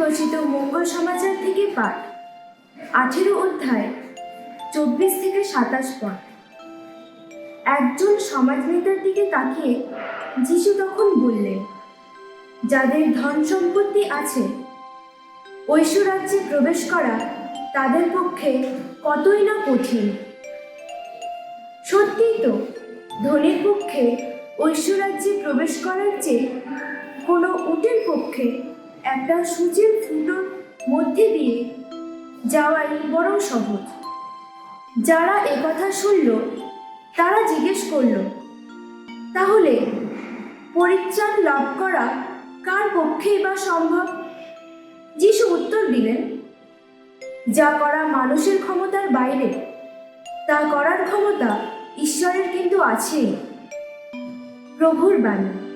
রচিত মঙ্গল সমাচার থেকে পাঠ। আঠেরো অধ্যায়, চব্বিশ থেকে সাতাশ পদ একজন সমাজ নেতার দিকে তাকিয়ে যিশু তখন বললেন, যাদের ধন সম্পত্তি আছে, ঐশ্বরাজ্যে প্রবেশ করা তাদের পক্ষে কতই না কঠিন। সত্যিই তো, ধনীর পক্ষে ঐশ্বরাজ্যে প্রবেশ করার চেয়ে কোনো উটের পক্ষে একটা সূচের ফুটোর মধ্যে দিয়ে যাওয়াই বরং সহজ। যারা একথা শুনল, তারা জিজ্ঞেস করল, তাহলে পরিত্রাণ লাভ করা কার পক্ষেই বা সম্ভব? যিশু উত্তর দিলেন, যা করা মানুষের ক্ষমতার বাইরে, তা করার ক্ষমতা ঈশ্বরের কিন্তু আছেই। প্রভুর বাণী।